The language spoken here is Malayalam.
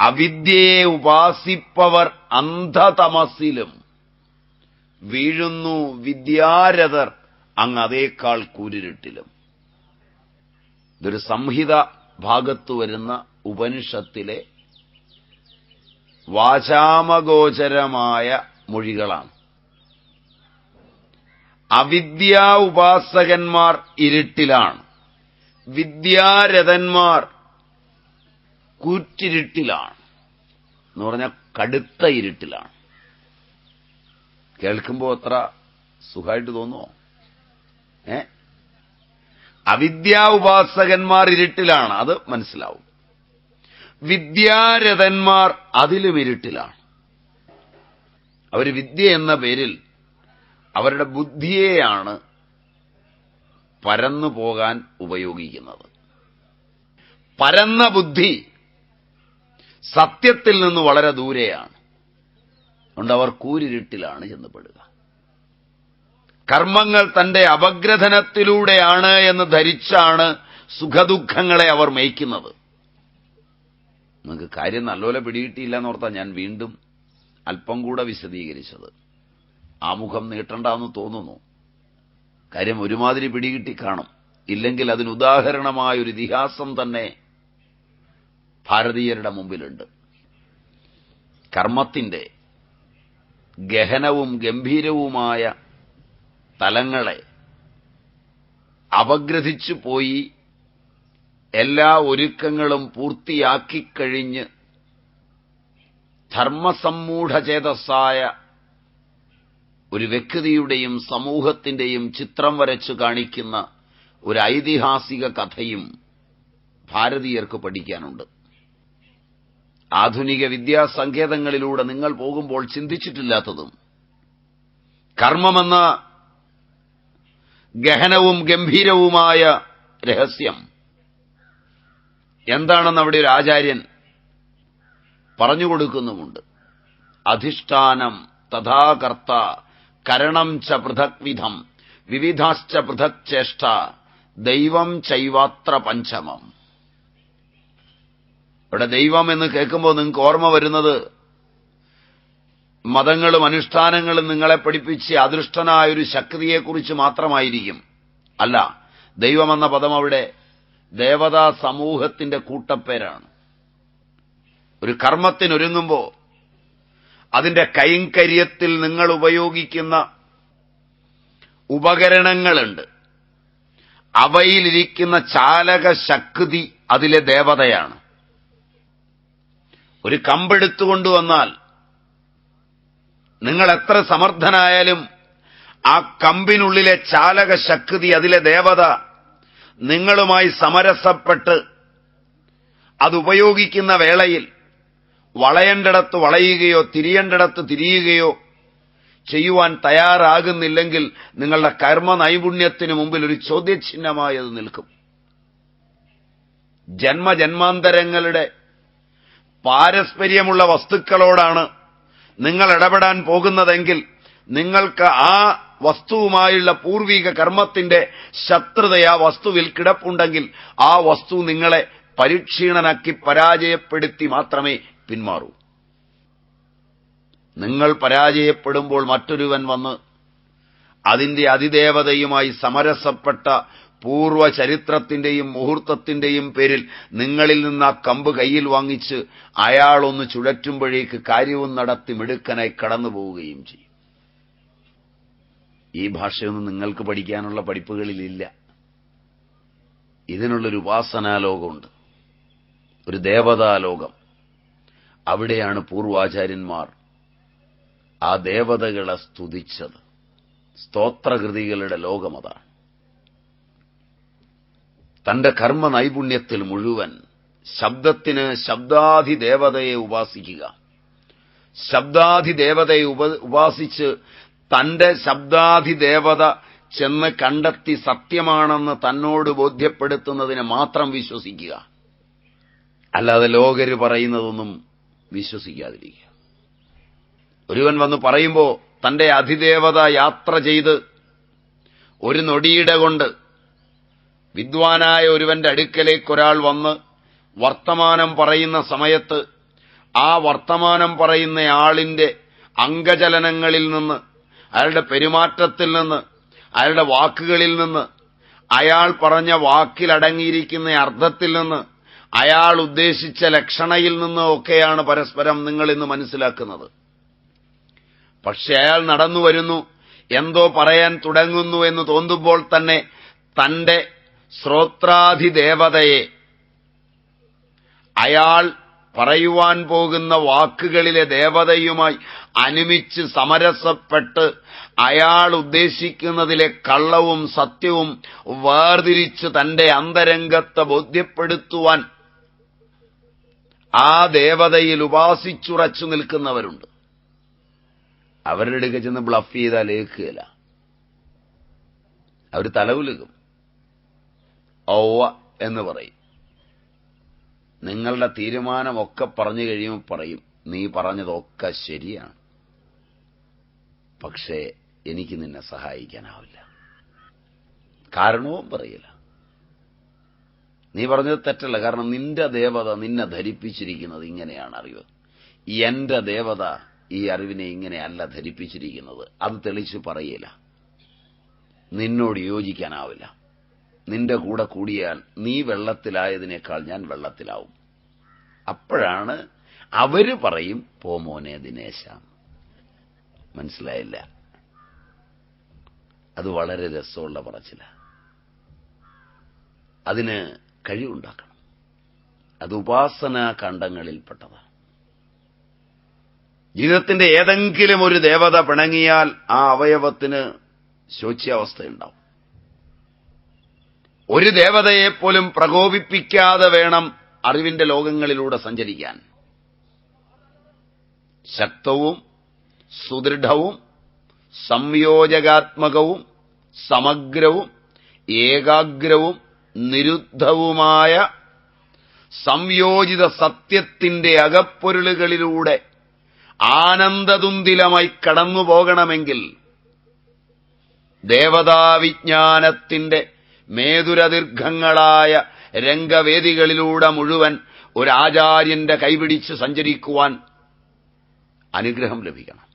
അവിദ്യയെ ഉപാസിപ്പവർ അന്ധതമസിലും. വീഴുന്നു വിദ്യാരഥർ അങ്ങ് അതേക്കാൾ കൂരിരുട്ടിലും. ഇതൊരു സംഹിത ഭാഗത്തു വരുന്ന ഉപനിഷത്തിലെ വാചാമഗോചരമായ മൊഴികളാണ്. അവിദ്യാ ഉപാസകന്മാർ ഇരുട്ടിലാണ്. വിദ്യാരഥന്മാർ കൂറ്റിരുട്ടിലാണ് എന്ന് പറഞ്ഞാൽ കടുത്ത ഇരുട്ടിലാണ്. കേൾക്കുമ്പോൾ അത്ര സുഖമായിട്ട് തോന്നുമോ ഏ? അവിദ്യാ ഉപാസകന്മാർ ഇരുട്ടിലാണ് അത് മനസ്സിലാവും. വിദ്യാരഥന്മാർ അതിലും ഇരുട്ടിലാണ്. അവർ വിദ്യ എന്ന പേരിൽ അവരുടെ ബുദ്ധിയെയാണ് പരന്നു പോകാൻ ഉപയോഗിക്കുന്നത്. പരന്ന ബുദ്ധി സത്യത്തിൽ നിന്ന് വളരെ ദൂരെയാണ്. അതുകൊണ്ട് അവർ കൂരിരുട്ടിലാണ് ചെന്നപ്പെടുക കർമ്മങ്ങൾ തന്റെ അപഗ്രഥനത്തിലൂടെയാണ് എന്ന് ധരിച്ചാണ് സുഖദുഃഖങ്ങളെ അവർ മേയ്ക്കുന്നത്. നിങ്ങൾക്ക് കാര്യം നല്ലപോലെ പിടികിട്ടിയില്ല എന്നോർത്താ ഞാൻ വീണ്ടും അല്പം കൂടെ വിശദീകരിച്ചത്. ആമുഖം നീട്ടണ്ടെന്ന് തോന്നുന്നു. കാര്യം ഒരുമാതിരി പിടികിട്ടി കാണും ഇല്ലെങ്കിൽ അതിനുദാഹരണമായൊരു ഇതിഹാസം തന്നെ ഭാരതീയരുടെ മുമ്പിലുണ്ട്. കർമ്മത്തിന്റെ ഗഹനവും ഗംഭീരവുമായ തലങ്ങളെ അപഗ്രഥിച്ചു പോയി എല്ലാ ഒരുക്കങ്ങളും പൂർത്തിയാക്കിക്കഴിഞ്ഞ് ധർമ്മസമ്മൂഢചേതസ്സായ ഒരു വ്യക്തിയുടെയും സമൂഹത്തിന്റെയും ചിത്രം വരച്ചു കാണിക്കുന്ന ഒരു ഐതിഹാസിക കഥയും ഭാരതീയർക്ക് പഠിക്കാനുണ്ട്. ആധുനിക വിദ്യാസങ്കേതങ്ങളിലൂടെ നിങ്ങൾ പോകുമ്പോൾ ചിന്തിച്ചിട്ടില്ലാത്തതും കർമ്മമെന്ന ഗഹനവും ഗംഭീരവുമായ രഹസ്യം. എന്താണെന്ന് അവിടെ ഒരു ആചാര്യൻ പറഞ്ഞുകൊടുക്കുന്നുമുണ്ട്. അധിഷ്ഠാനം തഥാകർത്ത കരണം ച പൃഥക്വിധം വിവിധാശ്ച പൃഥക് ചേഷ്ട ദൈവം ചൈവാത്ര പഞ്ചമം. ഇവിടെ ദൈവം എന്ന് കേൾക്കുമ്പോൾ നിങ്ങൾക്ക് ഓർമ്മ വരുന്നത് മതങ്ങളും അനുഷ്ഠാനങ്ങളും നിങ്ങളെ പഠിപ്പിച്ച് അദൃഷ്ടനായ ഒരു ശക്തിയെക്കുറിച്ച് മാത്രമായിരിക്കും. അല്ല ദൈവമെന്ന പദം അവിടെ ദേവതാ സമൂഹത്തിന്റെ കൂട്ടപ്പേരാണ്. ഒരു കർമ്മത്തിനൊരുങ്ങുമ്പോൾ അതിന്റെ കൈങ്കര്യത്തിൽ നിങ്ങൾ ഉപയോഗിക്കുന്ന ഉപകരണങ്ങളുണ്ട്. അവയിലിരിക്കുന്ന ചാലക ശക്തി അതിലെ ദേവതയാണ്. ഒരു കമ്പെടുത്തുകൊണ്ടുവന്നാൽ നിങ്ങൾ എത്ര സമർത്ഥനായാലും ആ കമ്പിനുള്ളിലെ ചാലക ശക്തി അതിലെ ദേവത നിങ്ങളുമായി സമരസപ്പെട്ട് അതുപയോഗിക്കുന്ന വേളയിൽ വളയേണ്ടിടത്ത് വളയുകയോ തിരിയേണ്ടിടത്ത് തിരിയുകയോ ചെയ്യുവാൻ തയ്യാറാകുന്നില്ലെങ്കിൽ നിങ്ങളുടെ കർമ്മ നൈപുണ്യത്തിന് മുമ്പിൽ ഒരു ചോദ്യചിഹ്നമായി അത് നിൽക്കും. ജന്മജന്മാന്തരങ്ങളുടെ പാരസ്പര്യമുള്ള വസ്തുക്കളോടാണ് നിങ്ങൾ ഇടപെടാൻ പോകുന്നതെങ്കിൽ നിങ്ങൾക്ക് ആ വസ്തുവുമായുള്ള പൂർവീക കർമ്മത്തിന്റെ ശത്രുത ആ വസ്തുവിൽ കിടപ്പുണ്ടെങ്കിൽ ആ വസ്തു നിങ്ങളെ പരിക്ഷീണനാക്കി പരാജയപ്പെടുത്തി മാത്രമേ പിന്മാറൂ. നിങ്ങൾ പരാജയപ്പെടുമ്പോൾ മറ്റൊരുവൻ വന്ന് അതിന്റെ അതിദേവതയുമായി സമരസപ്പെട്ട പൂർവ ചരിത്രത്തിന്റെയും മുഹൂർത്തത്തിന്റെയും പേരിൽ നിങ്ങളിൽ നിന്ന് ആ കമ്പ് കയ്യിൽ വാങ്ങിച്ച് അയാളൊന്ന് ചുഴറ്റുമ്പോഴേക്ക് കാര്യവും നടത്തി മിടുക്കനായി കടന്നു പോവുകയും ചെയ്യും. ഈ ഭാഷയൊന്നും നിങ്ങൾക്ക് പഠിക്കാനുള്ള പഠിപ്പുകളിലില്ല. ഇതിനുള്ളൊരു ഉപാസനാലോകമുണ്ട്. ഒരു ദേവതാലോകം. അവിടെയാണ് പൂർവാചാര്യന്മാർ ആ ദേവതകളെ സ്തുതിച്ചത്. സ്തോത്രകൃതികളുടെ ലോകമതാണ്. തന്റെ കർമ്മ നൈപുണ്യത്തിൽ മുഴുവൻ ശബ്ദത്തിന് ശബ്ദാധിദേവതയെ ഉപാസിക്കുക. ശബ്ദാധിദേവതയെ ഉപാസിച്ച് തന്റെ ശബ്ദാധിദേവത ചെന്ന് കണ്ടെത്തി സത്യമാണെന്ന് തന്നോട് ബോധ്യപ്പെടുത്തുന്നതിനെ മാത്രം വിശ്വസിക്കുക. അല്ലാതെ ലോകര് പറയുന്നതൊന്നും വിശ്വസിക്കാതിരിക്കുക. ഒരുവൻ വന്ന് പറയുമ്പോൾ തന്റെ അധിദേവത യാത്ര ചെയ്ത് ഒരു നൊടിയിട കൊണ്ട് വിദ്വാനായ ഒരുവന്റെ അടുക്കലേക്ക് ഒരാൾ വന്ന് വർത്തമാനം പറയുന്ന സമയത്ത് ആ വർത്തമാനം പറയുന്ന ആളിന്റെ അംഗചലനങ്ങളിൽ നിന്ന് അയാളുടെ പെരുമാറ്റത്തിൽ നിന്ന് അയാളുടെ വാക്കുകളിൽ നിന്ന് അയാൾ പറഞ്ഞ വാക്കിലടങ്ങിയിരിക്കുന്ന അർത്ഥത്തിൽ നിന്ന് അയാൾ ഉദ്ദേശിച്ച ലക്ഷണയിൽ നിന്ന് ഒക്കെയാണ് പരസ്പരം നിങ്ങൾ ഇന്ന് മനസ്സിലാക്കുന്നത്. പക്ഷെ അയാൾ നടന്നു വരുന്നു എന്തോ പറയാൻ തുടങ്ങുന്നു എന്ന് തോന്നുമ്പോൾ തന്നെ തന്റെ ശ്രോത്രാധിദേവതയെ. അയാൾ പറയുവാൻ പോകുന്ന വാക്കുകളിലെ ദേവതയുമായി അനുമിച്ച് സമരസപ്പെട്ട് അയാൾ ഉദ്ദേശിക്കുന്നതിലെ കള്ളവും സത്യവും വേർതിരിച്ച് തന്റെ അന്തരംഗത്തെ ബോധ്യപ്പെടുത്തുവാൻ ആ ദേവതയിൽ ഉപാസിച്ചുറച്ചു നിൽക്കുന്നവരുണ്ട്. അവരുടെ അടുക്ക ചെന്ന് ബ്ലഫ് ചെയ്താൽ ഏക്കുകയില്ല. അവർ തലവുലുകും ഔവ എന്ന് പറയും. നിങ്ങളുടെ തീരുമാനമൊക്കെ പറഞ്ഞു കഴിയുമ്പോൾ പറയും നീ പറഞ്ഞതൊക്കെ ശരിയാണ്. പക്ഷേ എനിക്ക് നിന്നെ സഹായിക്കാനാവില്ല. കാരണവും പറയില്ല. നീ പറഞ്ഞത് തെറ്റല്ല. കാരണം നിന്റെ ദേവത നിന്നെ ധരിപ്പിച്ചിരിക്കുന്നത് ഇങ്ങനെയാണ് അറിവ്. എന്റെ ദേവത ഈ അറിവിനെ ഇങ്ങനെയല്ല ധരിപ്പിച്ചിരിക്കുന്നത്. അത് തെളിച്ച് പറയില്ല. നിന്നോട് യോജിക്കാനാവില്ല. നിന്റെ കൂടെ കൂടിയാൽ നീ വെള്ളത്തിലായതിനേക്കാൾ ഞാൻ വെള്ളത്തിലാവും. അപ്പോഴാണ് അവർ പറയും പോമോനെ ദിനേശ. മനസ്സിലായില്ല. അത് വളരെ രസമുള്ള പറച്ചില. അതിന് കഴിവുണ്ടാക്കണം. അത് ഉപാസനാ കണ്ഡങ്ങളിൽപ്പെട്ടതാണ്. ജീവിതത്തിന്റെ ഏതെങ്കിലും ഒരു ദേവത പിണങ്ങിയാൽ ആ അവയവത്തിന് ശോച്യാവസ്ഥയുണ്ടാവും. ഒരു ദേവതയെപ്പോലും പ്രകോപിപ്പിക്കാതെ വേണം അറിവിന്റെ ലോകങ്ങളിലൂടെ സഞ്ചരിക്കാൻ. ശക്തവും സുദൃഢവും സംയോജകാത്മകവും സമഗ്രവും ഏകാഗ്രവും നിരുദ്ധവുമായ സംയോജിത സത്യത്തിന്റെ അകപ്പൊരുളുകളിലൂടെ ആനന്ദതുന്തിലമായി കടന്നുപോകണമെങ്കിൽ ദേവതാവിജ്ഞാനത്തിന്റെ മേതുരദീർഘങ്ങളായ രംഗവേദികളിലൂടെ മുഴുവൻ ഒരാചാര്യന്റെ കൈപിടിച്ച് സഞ്ചരിക്കുവാൻ അനുഗ്രഹം ലഭിക്കണം.